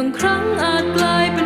บางครั้งอาจกลาย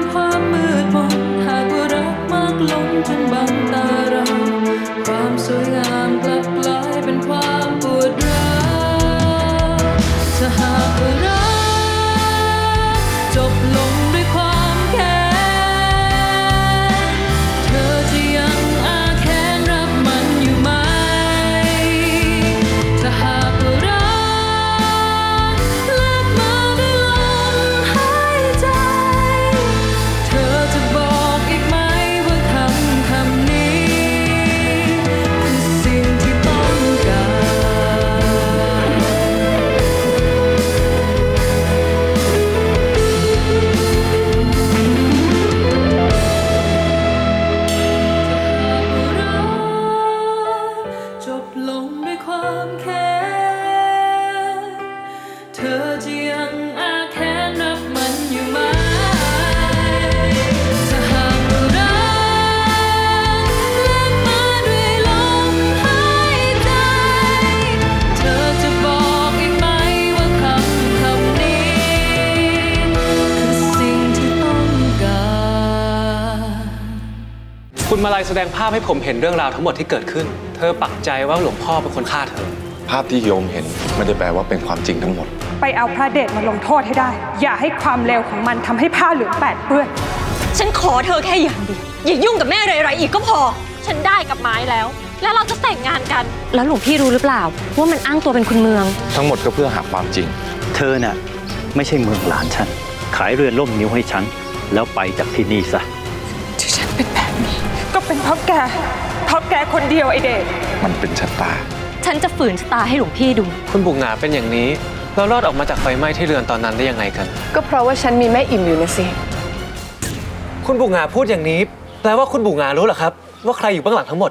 แสดงภาพให้ผมเห็นเรื่องราวทั้งหมดที่เกิดขึ้น เธอปักใจว่าหลวงพ่อเป็นคนฆ่าเธอ ภาพที่โยมเห็นไม่ได้แปลว่าเป็นความจริงทั้งหมด ไปเอาพระเดชมาลงโทษให้ได้ อย่าให้ความเลวของมันทำให้ผ้าเหลืองแปดเปื้อน ฉันขอเธอแค่อย่างเดียวอย่ายุ่งกับแม่ไรไรอีกก็พอ ฉันได้กับไม้แล้ว แล้วเราจะแต่งงานกัน แล้วหลวงพี่รู้หรือเปล่า ว่ามันอ้างตัวเป็นคุณเมือง ทั้งหมดก็เพื่อหาความจริง เธอน่ะ ไม่ใช่เมืองหลานฉัน ขายเรือนล่มนิ้วให้ฉัน แล้วไปจากที่นี่ซะ เป็นเพราะแกเพราะแกคนเดียวไอเดชมันเป็นชะตา ฉันจะฝืนชะตาให้หลวงพี่ดู คุณบุกหงาเป็นอย่างนี้ เรารอดออกมาจากไฟไหม้ที่เรือนตอนนั้นได้ยังไงกัน ก็เพราะว่าฉันมีแม่อิ่มอยู่นะสิ คุณบุกหงาพูดอย่างนี้ แปลว่าคุณบุกหงารู้เหรอครับ ว่าใครอยู่เบื้องหลังทั้งหมด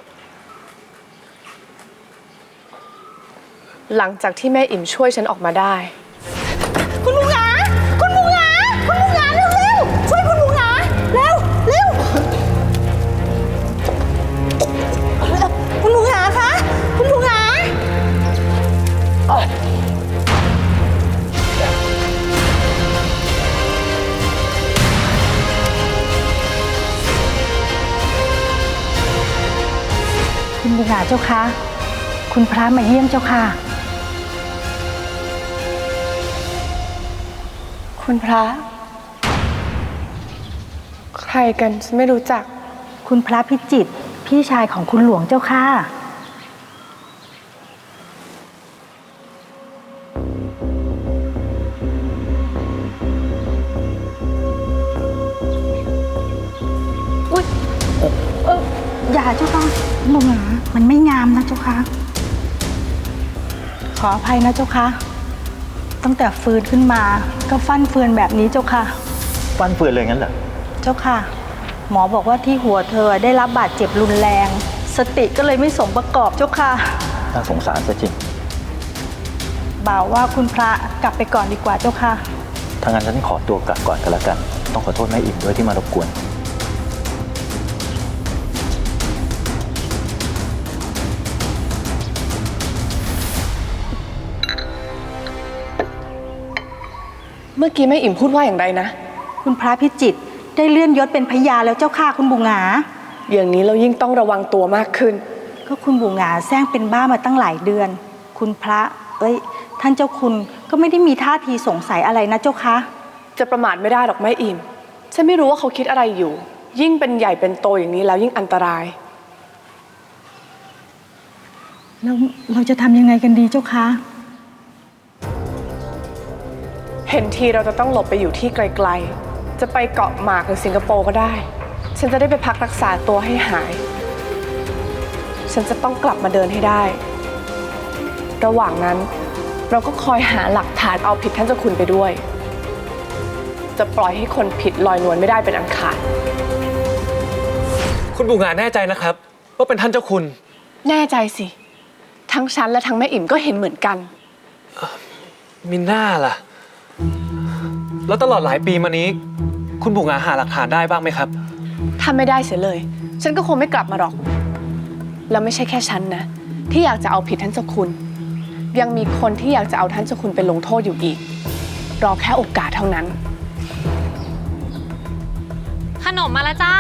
หลังจากที่แม่อิ่มช่วยฉันออกมาได้ บุญหาเจ้าค่ะคุณพระมาเยี่ยมเจ้าค่ะ คุณพระ ใครกันฉันไม่รู้จัก คุณพระพิจิตรพี่ชายของคุณหลวงเจ้าค่ะ ขออภัยนะเจ้าค่ะตั้งแต่ฟื้นขึ้นมาก็ฟันเฟือนแบบนี้เจ้าค่ะ ฟันเฟือนเลยงั้นเหรอ เจ้าค่ะ หมอบอกว่าที่หัวเธอได้รับบาดเจ็บรุนแรง สติก็เลยไม่สมประกอบเจ้าค่ะ น่าสงสารซะจริง บ่าวว่าคุณพระกลับไปก่อนดีกว่าเจ้าค่ะถ้างั้นฉันขอตัวกลับก่อนกันแล้วกัน ต้องขอโทษแม่อิ่มด้วยที่มารบกวน มื่อกี้แม่อิ่มพูดว่าอย่างไรนะ คุณพระพิจิตรได้เลื่อนยศเป็นพญาแล้วเจ้าค่ะคุณบุงหงาอย่างนี้เรายิ่งต้องระวังตัวมากขึ้น ก็คุณบุงหงาแซงเป็นบ้ามาตั้งหลายเดือน คุณพระ เอ้ย ท่านเจ้าคุณก็ไม่ได้มีท่าทีสงสัยอะไรนะเจ้าค่ะจะประมาทไม่ได้หรอกแม่อิ่ม ฉันไม่รู้ว่าเขาคิดอะไรอยู่ ยิ่งเป็นใหญ่เป็นโตอย่างนี้แล้วยิ่งอันตราย แล้วเราจะทำยังไงกันดีเจ้าคะ เห็นทีเราจะต้องหลบไปอยู่ที่ไกลๆ จะไปเกาะหมากหรือสิงคโปร์ก็ได้ ฉันจะได้ไปพักรักษาตัวให้หาย ฉันจะต้องกลับมาเดินให้ได้ ระหว่างนั้นเราก็คอยหาหลักฐานเอาผิดท่านเจ้าคุณไปด้วย จะปล่อยให้คนผิดลอยนวลไม่ได้เป็นอันขาด คุณบูงาแน่ใจนะครับ ว่าเป็นท่านเจ้าคุณ แน่ใจสิ ทั้งฉันและทั้งแม่อิ่มก็เห็นเหมือนกัน มินน่าล่ะ แล้วตลอดหลายปีมานี้ คุณบูงาหาหลักฐานได้บ้างไหมครับ ถ้าไม่ได้เสียเลย ฉันก็คงไม่กลับมาหรอก แล้วไม่ใช่แค่ฉันนะ ที่อยากจะเอาผิดท่านเจ้าคุณ ยังมีคนที่อยากจะเอาท่านเจ้าคุณไปลงโทษอยู่อีก รอแค่โอกาสเท่านั้น ขนมมาแล้วจ้า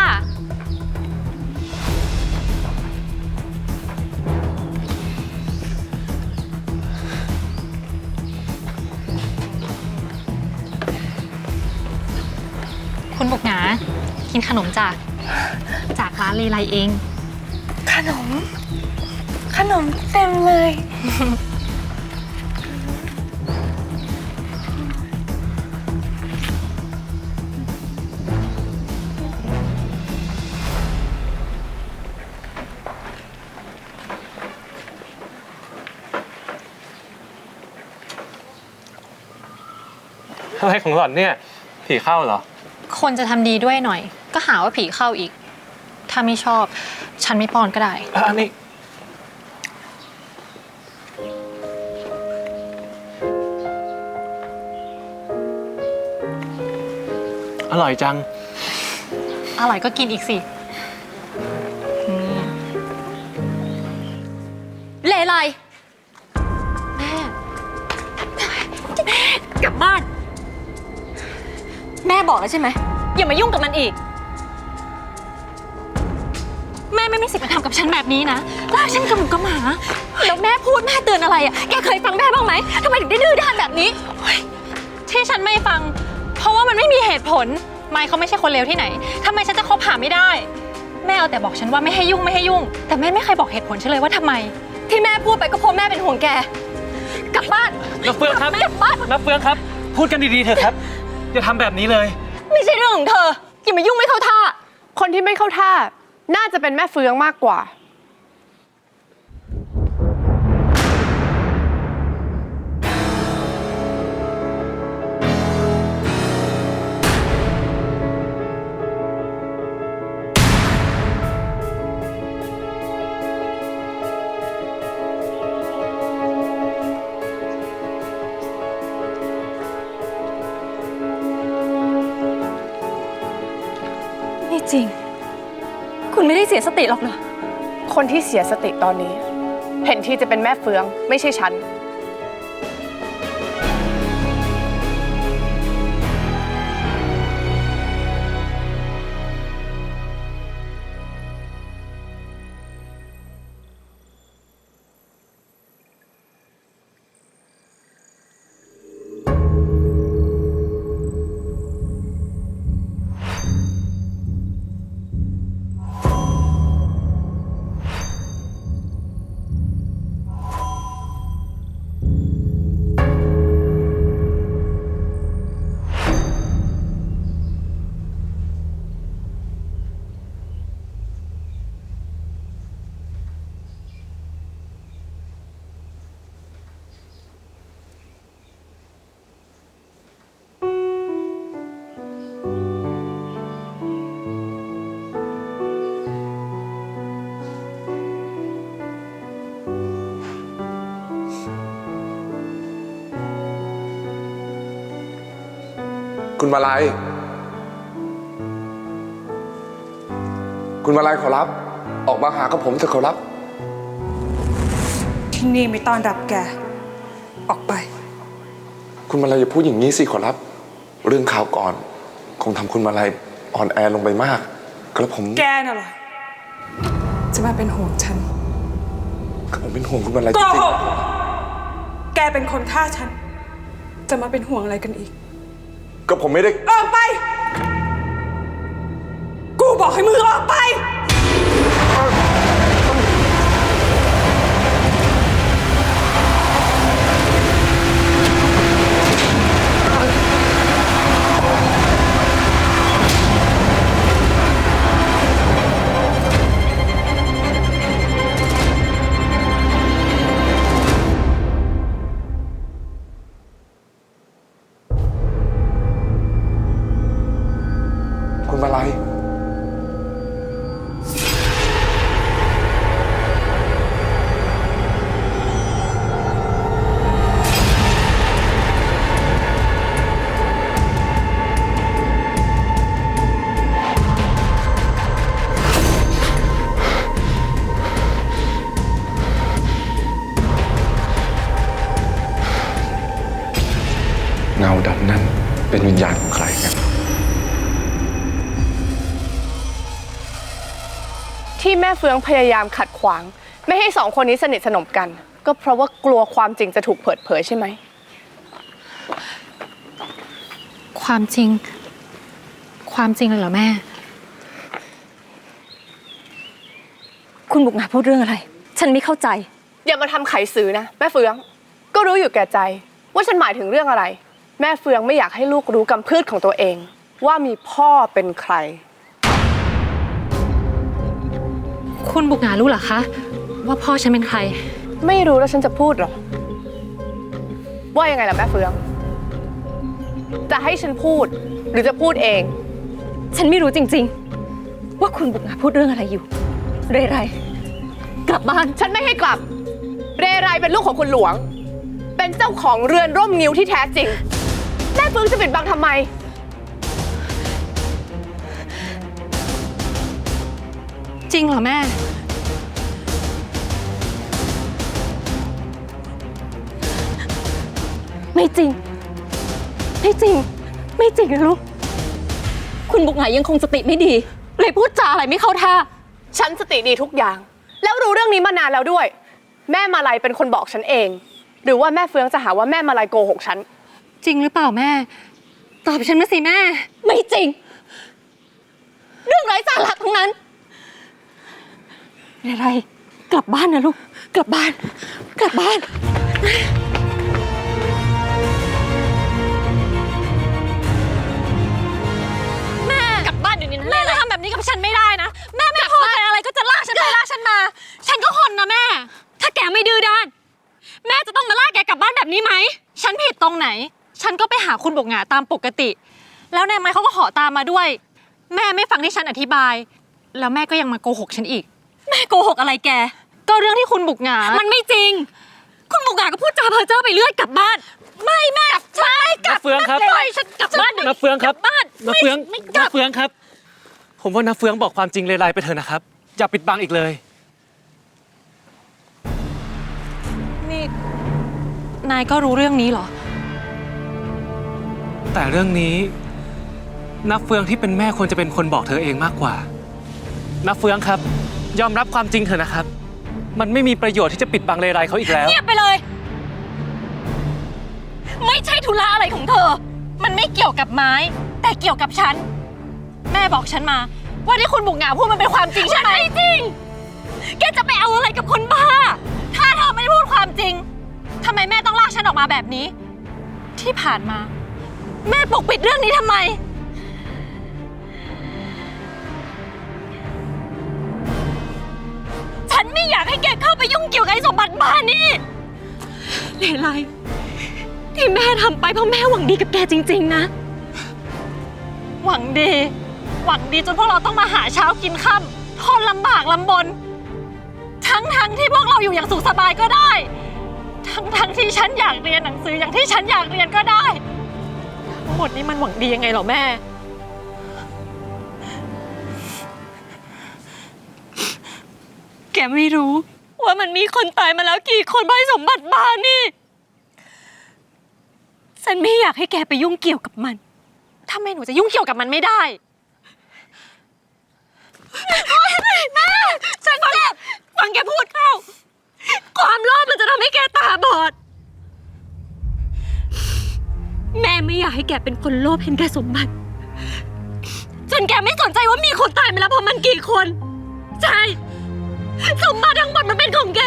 กินขนมจ้ะจากร้านเลไลเอง ขนม ขนมเต็มเลย อะไรของหล่อนเนี่ย ผีเข้าเหรอ คนจะทำดีด้วยหน่อย ก็หาว่าผีเข้าอีก ถ้าไม่ชอบ ฉันไม่ป้อนก็ได้อันนี้ อร่อยจัง อร่อยก็กินอีกสิเลไลแม่กลับบ้าน แม่บอกแล้วใช่ไหมอย่ามายุ่งกับมันอีก ไม่มีสิทธิ์มาทำกับฉันแบบนี้นะลากฉันกับหมูกับหมาแล้วแม่พูดแม่เตือนอะไรอะ แกเคยฟังแม่บ้างไหมทำไมถึงได้ดื้อด้านแบบนี้เฮ้ยที่ฉันไม่ฟัง เพราะว่ามันไม่มีเหตุผล ไม่เขาไม่ใช่คนเลวที่ไหนทำไมฉันจะคบหาไม่ได้ แม่เอาแต่บอกฉันว่าไม่ให้ยุ่งไม่ให้ยุ่ง แต่แม่ไม่เคยบอกเหตุผลฉันเลยว่าทำไม ที่แม่พูดไปก็เพราะแม่เป็นห่วงแก กลับบ้านนับเฟืองครับ กลับบ้าน นับเฟืองครับ พูดกันดีๆเถอะครับ อย่าทำแบบนี้เลย ไม่ใช่เรื่องของเธออย่ามายุ่งไม่เข้าท่า คนที่ไม่เข้าท่า น่าจะเป็นแม่เฟืองมากกว่า เสียสติหรอกนะ คนที่เสียสติตอนนี้ เห็นที่จะเป็นแม่เฟือง ไม่ใช่ฉัน คุณมาลัย คุณมาลัยขอรับ ออกมาหากับผมเถอะขอรับ ที่นี่ไม่ต้อนรับแก ออกไป คุณมาลัยอย่าพูดอย่างนี้สิขอรับ เรื่องข่าวก่อน คงทำคุณมาลัยอ่อนแอลงไปมากกระผมแกน่ะเหรอ จะมาเป็นห่วงฉัน กระผมเป็นห่วงคุณมาลัยโกจริงหกแกเป็นคนฆ่าฉัน จะมาเป็นห่วงอะไรกันอีกๆ ก็ผมไม่ได้ ออกไป กูบอกให้มึงออกไป เฟืองพยายามขัดขวาง ไม่ให้สองคนนี้สนิทสนมกัน ก็เพราะว่ากลัวความจริงจะถูกเปิดเผยใช่ไหม ความจริง ความจริงเลยเหรอแม่ คุณบุกงาพูดเรื่องอะไร ฉันไม่เข้าใจ อย่ามาทำไขสือนะ แม่เฟือง ก็รู้อยู่แก่ใจ ว่าฉันหมายถึงเรื่องอะไร แม่เฟืองไม่อยากให้ลูกรู้กำพืชของตัวเอง ว่ามีพ่อเป็นใคร คุณบุกงารู้เหรอคะ ว่าพ่อฉันเป็นใคร ไม่รู้แล้วฉันจะพูดเหรอ ว่ายังไงล่ะแม่เฟือง จะให้ฉันพูดหรือจะพูดเอง ฉันไม่รู้จริง ๆ ว่าคุณบุกงาพูดเรื่องอะไรอยู่ เรไร กลับบ้าน ฉันไม่ให้กลับ เรไรเป็นลูกของคุณหลวง เป็นเจ้าของเรือนร่มงิ้วที่แท้จริง แม่เฟืองจะปิดบังทำไม จริงเหรอแม่ ไม่จริง ไม่จริง ไม่จริงนะลูก คุณบุกงายังคงสติไม่ดี เลยพูดจาอะไรไม่เข้าท่า ฉันสติดีทุกอย่าง แล้วรู้เรื่องนี้มานานแล้วด้วย แม่มาลัยเป็นคนบอกฉันเอง หรือว่าแม่เฟืองจะหาว่าแม่มาลัยโกหกฉัน จริงหรือเปล่าแม่ ตอบฉันมาสิแม่ ไม่จริง เรื่องไร้สาระทั้งนั้น เรไร กลับบ้านนะลูก กลับบ้าน กลับบ้าน แม่กลับบ้านเดี๋ยวนี้นะแม่จะทำแบบนี้กับฉันไม่ได้นะ แม่ไม่พอใจอะไรก็จะลากฉันไปลากฉันมา ฉันก็คนนะแม่ ถ้าแกไม่ดื้อด้าน แม่จะต้องมาลากแกกลับบ้านแบบนี้ไหม ฉันผิดตรงไหน ฉันก็ไปหาคุณบกหงาตามปกติ แล้วนายไม้เขาก็ขอตามมาด้วย แม่ไม่ฟังที่ฉันอธิบาย แล้วแม่ก็ยังมาโกหกฉันอีก แม่โกหกอะไรแก ก็เรื่องที่คุณบุกหงามันไม่จริง คุณบุกงาก็พูดจาเพ้อเจ้อไปเรื่อยกลับบ้าน ไม่แม่ฉันไม่กลับน้าเฟืองครับ ปล่อยฉันกลับบ้านเดี๋ยวน้าเฟืองครับกลับ้านน้าเฟืองไม่ไม่กลัน้าบเฟืองครับ ผมว่าน้าเฟืองบอกความจริงเลยๆไปเถอะนะครับ อย่าปิดบังอีกเลย นี่นายก็รู้เรื่องนี้เหรอ แต่เรื่องนี้นับเฟืองที่เป็นแม่ควรจะเป็นคนบอกเธอเองมากกว่านับเฟืองครับ ยอมรับความจริงเถอะนะครับ มันไม่มีประโยชน์ที่จะปิดบังเลไรเขาอีกแล้ว เงียบไปเลย ไม่ใช่ธุระอะไรของเธอ มันไม่เกี่ยวกับไม้ แต่เกี่ยวกับฉัน แม่บอกฉันมา ว่าที่คุณบุกหงาพูดมันเป็นความจริงใช่ไหมไม่จริง แกจะไปเอาอะไรกับคนบ้า ถ้าเธอไม่ได้พูดความจริงทำไมแม่ต้องลากฉันออกมาแบบนี้ ที่ผ่านมา แม่ปกปิดเรื่องนี้ทำไม นไม่อยากให้แกเข้าไปยุ่งเกี่ยวกับไอ้สมบัติบ้านนี่เลไลที่แม่ทำไปเพราะแม่หวังดีกับแกจริง ๆ นะ หวังดี หวังดีจนพวกเราต้องมาหาเช้ากินค่ำทนลำบากลำบน ทั้งทั้งๆที่พวกเราอยู่อย่างสุขสบายก็ได้ ทั้งทั้งที่ฉันอยากเรียนหนังสืออย่างที่ฉันอยากเรียนก็ได้ ทั้งหมดนี้มันหวังดียังไงเหรอแม่ ไม่รู้ ว่ามันมีคนตายมาแล้วกี่คนเพราะไอ้สมบัติบ้านนี่ ฉันไม่อยากให้แกไปยุ่งเกี่ยวกับมันทำไมหนูจะยุ่งเกี่ยวกับมันไม่ได้แม่ฉันเจ็บฟังแกพูดเข้า ความโลภมันจะทำให้แกตาบอด แม่ไม่อยากให้แกเป็นคนโลภเห็นแกสมบัติจนแกไม่สนใจว่ามีคนตายมาแล้วเพราะมันกี่คน ใช่ สมบัติทั้งหมดมันเป็นของแก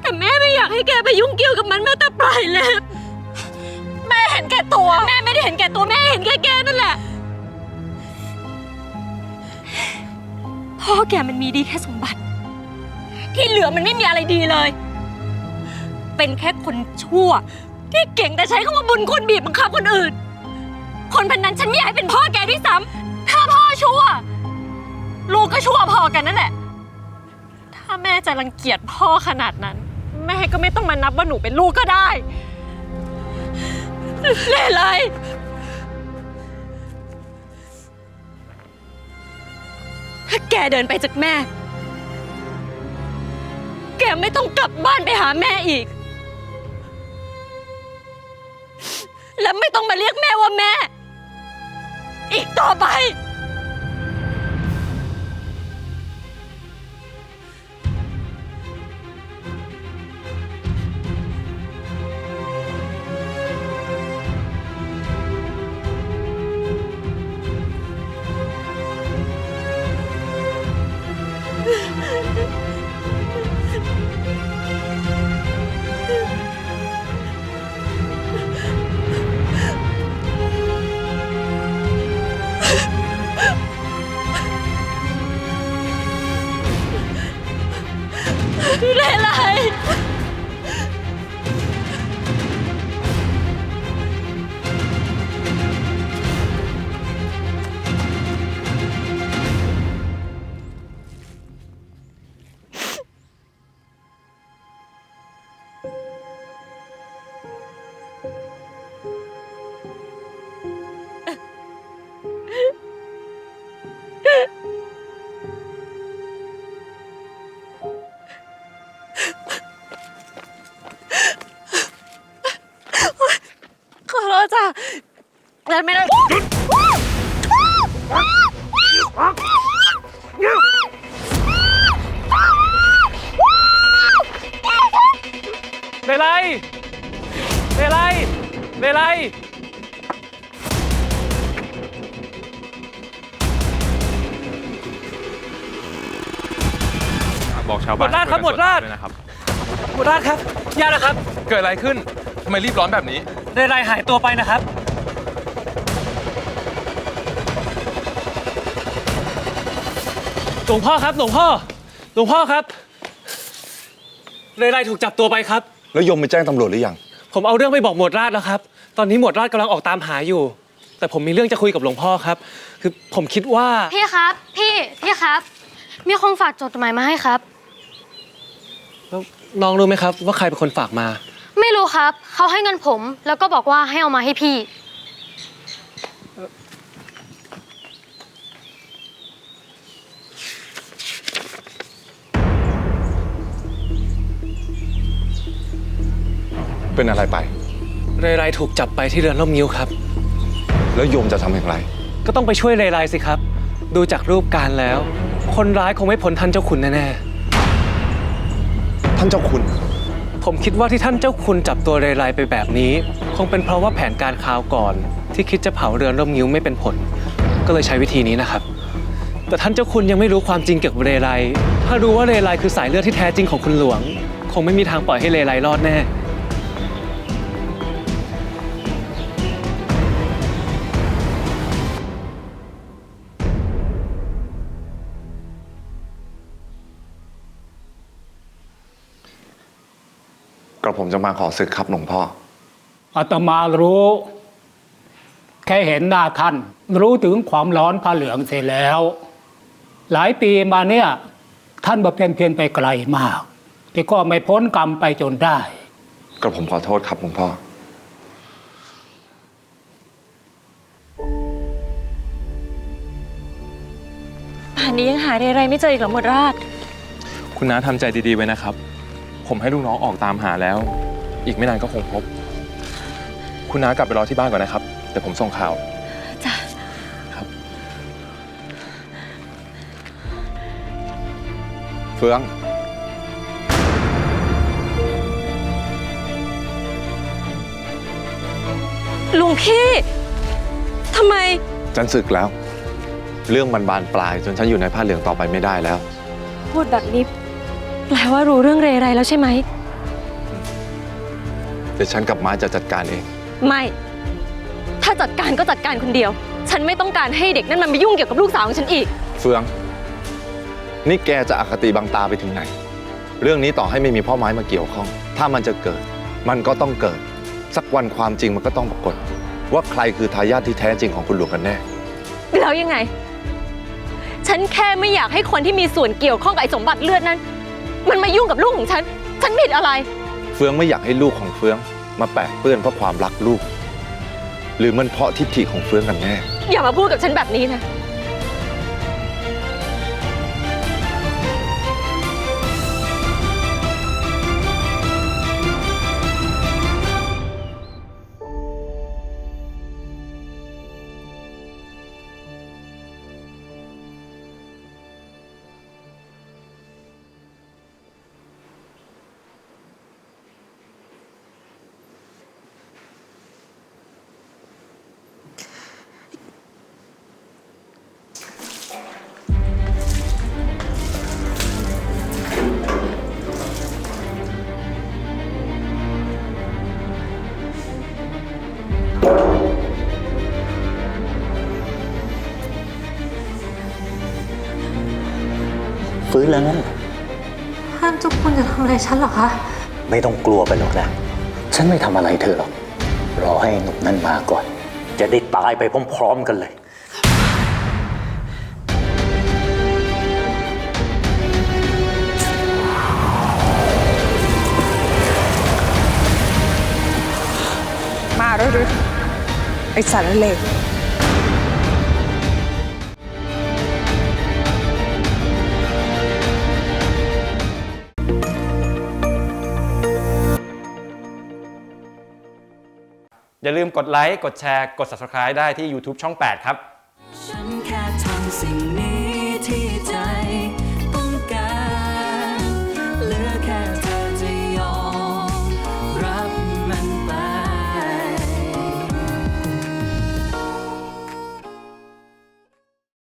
แต่แม่ไม่อยากให้แกไปยุ่งเกี่ยวกับมันแม้แต่ปลายเล็บ แม่เห็นแก่ตัว แม่ไม่ได้เห็นแก่ตัวแม่เห็นแก่แกนั่นแหละ พ่อแกมันมีดีแค่สมบัติ ที่เหลือมันไม่มีอะไรดีเลย เป็นแค่คนชั่ว ที่เก่งแต่ใช้คำว่าบุญคุณบีบบังคับคนอื่น คนพันนั้นฉันไม่อยากให้เป็นพ่อแกด้วยซ้ำถ้าพ่อชั่ว ลูกก็ชั่วพอกันนั่นแหละ ถ้าแม่จะรังเกียจพ่อขนาดนั้น แม่ก็ไม่ต้องมานับว่าหนูเป็นลูกก็ได้ เล่ไร ถ้าแกเดินไปจากแม่ แกไม่ต้องกลับบ้านไปหาแม่อีก และไม่ต้องมาเรียกแม่ว่าแม่ อีกต่อไป เกิดอะไรขึ้นทำไมรีบร้อนแบบนี้เลไลหายตัวไปนะครับ หลวงพ่อครับ หลวงพ่อ หลวงพ่อครับเลไลถูกจับตัวไปครับ แล้วยมไปแจ้งตำรวจหรือยัง ผมเอาเรื่องไปบอกหมวดราชแล้วครับ ตอนนี้หมวดราชกำลังออกตามหาอยู่ แต่ผมมีเรื่องจะคุยกับหลวงพ่อครับ คือผมคิดว่า พี่ครับ พี่พี่ครับ มีคนฝากจดหมายมาให้ครับ แล้วน้องรู้ไหมครับว่าใครเป็นคนฝากมา ไม่รู้ครับ เขาให้เงินผม แล้วก็บอกว่าให้เอามาให้พี่ เป็นอะไรไป เรไรถูกจับไปที่เรือนล่มงิ้วครับ แล้วโยมจะทำอย่างไร ก็ต้องไปช่วยเรไรสิครับ ดูจากรูปการแล้ว คนร้ายคงไม่พ้นท่านเจ้าคุณแน่ท่านเจ้าคุณๆ ผมคิดว่าที่ท่านเจ้าคุณจับตัวเรไรไปแบบนี้ คงเป็นเพราะว่าแผนการคราวก่อน ที่คิดจะเผาเรือนร่มงิ้วไม่เป็นผล ก็เลยใช้วิธีนี้นะครับ แต่ท่านเจ้าคุณยังไม่รู้ความจริงเกี่ยวกับเรไร ถ้ารู้ว่าเรไรคือสายเลือดที่แท้จริงของคุณหลวง คงไม่มีทางปล่อยให้เรไรรอดแน่ กระผมจะมาขอศึกครับหลวงพ่ออาตมารู้ แค่เห็นหน้าท่าน รู้ถึงความร้อนผ้าเหลืองเสร็จแล้ว หลายปีมาเนี่ย ท่านบำเพ็ญเพียรไปไกลมากแต่ก็ไม่พ้นกรรมไปจนได้ กระผมขอโทษครับหลวงพ่อ ป่านนี้ยังหาเรไรไม่เจออีกเหรอหมวดราช คุณน้าทำใจดีๆไว้นะครับ ผมให้ลูกน้องออกตามหาแล้ว อีกไม่นานก็คงพบ คุณน้ากลับไปรอที่บ้านก่อนนะครับเดี๋ยวผมส่งข่าว จ้ะครับเฟือง ลุงพี่ทำไม ฉันศึกแล้ว เรื่องมันบานปลายจนฉันอยู่ในผ้าเหลืองต่อไปไม่ได้แล้ว พูดแบบนี้ แปลว่ารู้เรื่องเรไรแล้วใช่ไหม เดี๋ยวฉันกับม้าจะจัดการเอง ไม่ ถ้าจัดการก็จัดการคนเดียว ฉันไม่ต้องการให้เด็กนั่นมันไปยุ่งเกี่ยวกับลูกสาวของฉันอีก เฟือง นี่แกจะอคติบังตาไปถึงไหน เรื่องนี้ต่อให้ไม่มีพ่อไม้มาเกี่ยวข้อง ถ้ามันจะเกิด มันก็ต้องเกิด สักวันความจริงมันก็ต้องปรากฏ ว่าใครคือทายาทที่แท้จริงของคุณหลวงกันแน่ แล้วยังไง ฉันแค่ไม่อยากให้คนที่มีส่วนเกี่ยวข้องกับไอ้สมบัติเลือดนั้น มันมายุ่งกับลูกของฉัน ฉันผิดอะไร เฟืองไม่อยากให้ลูกของเฟือง มาแปะเปื้อนเพราะความรักลูก หรือมันเพราะทิฏฐิของเฟืองกันแน่ อย่ามาพูดกับฉันแบบนี้นะ นแล้วงั้นเหรอค่ะานเจ้าคุณจะทำอะไรฉันเหรอคะ ไม่ต้องกลัวไปหรอกนะ ฉันไม่ทำอะไรเธอหรอก รอให้หนุ่มนั่นมาก่อน จะได้ตายไปพร้อมๆกันเลย มาแล้วหรือไอสารเลว อย่าลืมกดไลค์ กดแชร์ กด subscribe ได้ที่ YouTube ช่อง 8 ครับ ฉันแค่ทำสิ่ง